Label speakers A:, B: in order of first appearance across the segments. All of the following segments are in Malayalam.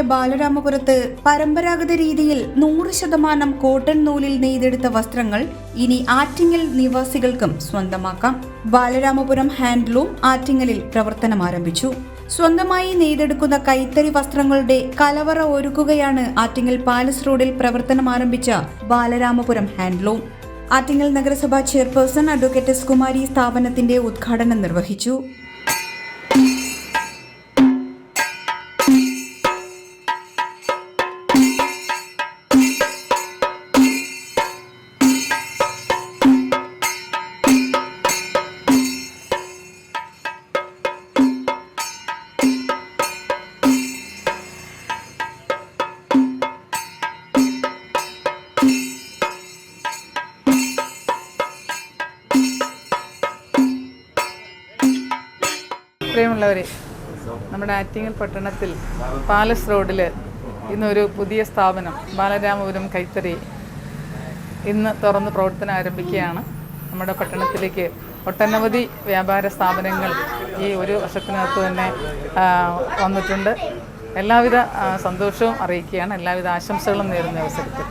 A: ബാലരാമപുരത്ത് പരമ്പരാഗത രീതിയിൽ നൂറ് ശതമാനം കോട്ടൺ നൂലിൽ നെയ്തെടുത്ത വസ്ത്രങ്ങൾ ഇനി ആറ്റിങ്ങൽ നിവാസികൾക്കും സ്വന്തമാക്കാം. ബാലരാമപുരം ഹാൻഡ്ലൂം ആറ്റിങ്ങലിൽ പ്രവർത്തനം ആരംഭിച്ചു. സ്വന്തമായി നെയ്തെടുക്കുന്ന കൈത്തറി വസ്ത്രങ്ങളുടെ കലവറ ഒരുക്കുകയാണ് ആറ്റിങ്ങൽ പാലസ് റോഡിൽ പ്രവർത്തനം ആരംഭിച്ച ബാലരാമപുരം ഹാൻഡ്ലൂം ആറ്റിങ്ങൽ നഗരസഭാ ചെയർപേഴ്സൺ അഡ്വക്കേറ്റ് എസ് കുമാരി സ്ഥാപനത്തിന്റെ ഉദ്ഘാടനം നിർവഹിച്ചു.
B: പ്രിയമുള്ളവരെ നമ്മുടെ ആറ്റിങ്ങൽ പട്ടണത്തിൽ പാലസ് റോഡിൽ ഇന്നൊരു പുതിയ സ്ഥാപനം ബാലരാമപുരം കൈത്തറി ഇന്ന് തുറന്ന് പ്രവർത്തനം ആരംഭിക്കുകയാണ്. നമ്മുടെ പട്ടണത്തിലേക്ക് ഒട്ടനവധി വ്യാപാര സ്ഥാപനങ്ങൾ ഈ ഒരു വർഷത്തിനകത്ത് തന്നെ വന്നിട്ടുണ്ട്. എല്ലാവിധ സന്തോഷവും അറിയിക്കുകയാണ്. എല്ലാവിധ ആശംസകളും നേരുന്ന അവസരത്തിൽ.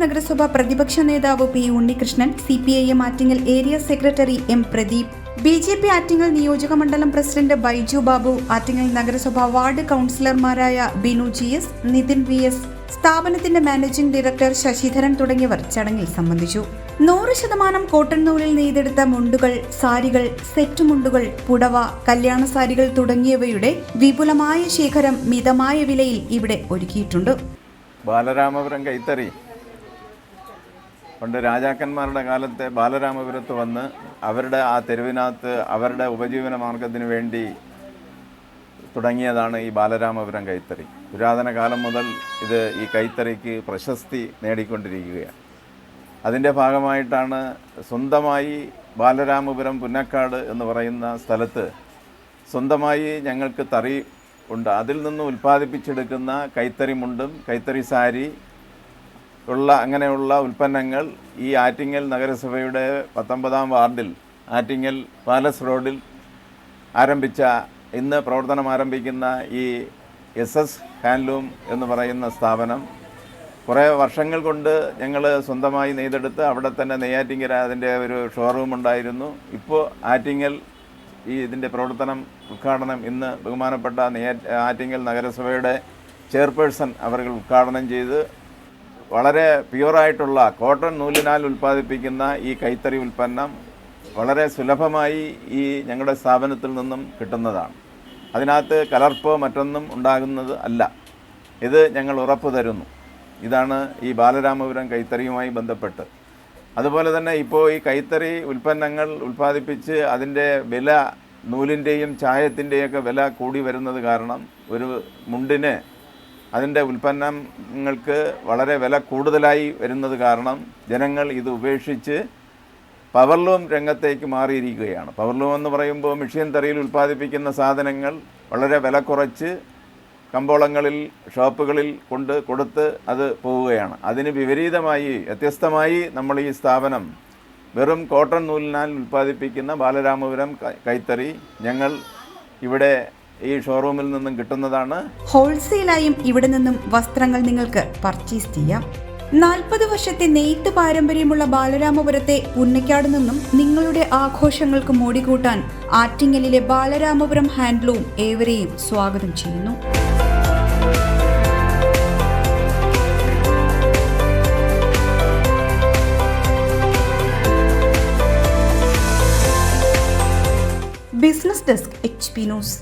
A: നഗരസഭ പ്രതിപക്ഷ നേതാവ് P Unnikrishnan C P I M Attingal area secretary M Pradeep B J P Attingal നിയോജക മണ്ഡലം പ്രസിഡന്റ് ബൈജു ബാബു ആറ്റിങ്ങൽ നഗരസഭ വാർഡ് കൗൺസിലർമാരായ Binu G S Nithin V S സ്ഥാപനത്തിന്റെ മാനേജിംഗ് ഡയറക്ടർ ശശിധരൻ തുടങ്ങിയവർ ചടങ്ങിൽ സംബന്ധിച്ചു. നൂറ് ശതമാനം കോട്ടൺ നൂലിൽ നെയ്തെടുത്ത മുണ്ടുകൾ സാരികൾ സെറ്റ് മുണ്ടുകൾ പുടവ കല്യാണ സാരികൾ തുടങ്ങിയവയുടെ വിപുലമായ ശേഖരം മിതമായ വിലയിൽ ഇവിടെ ഒരുക്കിയിട്ടുണ്ട്.
C: ബാലരാമപുരം കൈത്തറി പണ്ട് രാജാക്കന്മാരുടെ കാലത്തെ ബാലരാമപുരത്ത് വന്ന് അവരുടെ ആ തെരുവിനകത്ത് അവരുടെ ഉപജീവന മാർഗത്തിന് വേണ്ടി തുടങ്ങിയതാണ് ഈ ബാലരാമപുരം കൈത്തറി. പുരാതന കാലം മുതൽ ഇത് ഈ കൈത്തറിക്ക് പ്രശസ്തി നേടിക്കൊണ്ടിരിക്കുകയാണ്. അതിന്റെ ഭാഗമായിട്ടാണ് സ്വന്തമായി ബാലരാമപുരം പുന്നക്കാട് എന്ന് പറയുന്ന സ്ഥലത്ത് സ്വന്തമായി ഞങ്ങൾക്ക് തറി ഉണ്ട്. അതിൽ നിന്ന് ഉൽപ്പാദിപ്പിച്ചെടുക്കുന്ന കൈത്തറി മുണ്ടും കൈത്തറി സാരി ഉള്ള അങ്ങനെയുള്ള ഉൽപ്പന്നങ്ങൾ ഈ ആറ്റിങ്ങൽ നഗരസഭയുടെ പത്തൊമ്പതാം വാർഡിൽ ആറ്റിങ്ങൽ പാലസ് റോഡിൽ ആരംഭിച്ച ഇന്ന് പ്രവർത്തനം ആരംഭിക്കുന്ന ഈ എസ് എസ് ഹാൻഡ്ലൂം എന്ന് പറയുന്ന സ്ഥാപനം കുറേ വർഷങ്ങൾ കൊണ്ട് ഞങ്ങൾ സ്വന്തമായി നെയ്തെടുത്ത് അവിടെ തന്നെ നെയ്യാറ്റിങ്കര അതിന്റെ ഒരു ഷോറൂം ഉണ്ടായിരുന്നു. ഇപ്പോൾ ആറ്റിങ്ങൽ ഈ ഇതിന്റെ പ്രവർത്തനം ഉദ്ഘാടനം ഇന്ന് ബഹുമാനപ്പെട്ട നെയ്യാ ആറ്റിങ്ങൽ നഗരസഭയുടെ ചെയർപേഴ്സൺ അവർ ഉദ്ഘാടനം ചെയ്ത് വളരെ പ്യുവറായിട്ടുള്ള കോട്ടൺ നൂലിനാൽ ഉൽപ്പാദിപ്പിക്കുന്ന ഈ കൈത്തറി ഉൽപ്പന്നം വളരെ സുലഭമായി ഈ ഞങ്ങളുടെ സ്ഥാപനത്തിൽ നിന്നും കിട്ടുന്നതാണ്. അതിനകത്ത് കലർപ്പോ മറ്റൊന്നും ഉണ്ടാകുന്നത് അല്ല. ഇത് ഞങ്ങൾ ഉറപ്പ് തരുന്നു. ഇതാണ് ഈ ബാലരാമപുരം കൈത്തറിയുമായി ബന്ധപ്പെട്ട്. അതുപോലെ തന്നെ ഇപ്പോൾ ഈ കൈത്തറി ഉൽപ്പന്നങ്ങൾ ഉൽപ്പാദിപ്പിച്ച് അതിന്റെ വില നൂലിന്റെയും ചായത്തിന്റെയൊക്കെ വില കൂടി വരുന്നത് കാരണം ഒരു മുണ്ടിന് അതിന്റെ ഉൽപ്പന്നങ്ങൾക്ക് വളരെ വില കൂടുതലായി വരുന്നത് കാരണം ജനങ്ങൾ ഇത് ഉപേക്ഷിച്ച് പവർലൂം രംഗത്തേക്ക് മാറിയിരിക്കുകയാണ്. പവർലൂം എന്ന് പറയുമ്പോൾ മെഷീൻ തറിയിൽ ഉൽപ്പാദിപ്പിക്കുന്ന സാധനങ്ങൾ വളരെ വില കുറച്ച് കമ്പോളങ്ങളിൽ ഷോപ്പുകളിൽ കൊണ്ട് കൊടുത്ത് അത് പോവുകയാണ്. അതിന് വിപരീതമായി വ്യത്യസ്തമായി നമ്മൾ ഈ സ്ഥാപനം വെറും കോട്ടൺ നൂലിനാൽ ഉൽപ്പാദിപ്പിക്കുന്ന ബാലരാമപുരം കൈത്തറി ഞങ്ങൾ ഇവിടെ ഈ ഷോറൂമിൽ നിന്നും കിട്ടുന്നതാണ്.
A: ഹോൾസെയിലായും ഇവിടെ നിന്നും വസ്ത്രങ്ങൾ നിങ്ങൾക്ക് പർച്ചേസ് ചെയ്യാം. നാൽപ്പത് വർഷത്തെ നെയ്ത്ത് പാരമ്പര്യമുള്ള ബാലരാമപുരത്തെ പുന്നക്കാട് നിന്നും നിങ്ങളുടെ ആഘോഷങ്ങൾക്ക് മോടികൂട്ടാൻ ആറ്റിങ്ങലിലെ ബാലരാമപുരം ഹാൻഡ്ലൂം ഏവരെയും സ്വാഗതം ചെയ്യുന്നു. Business desk H P news.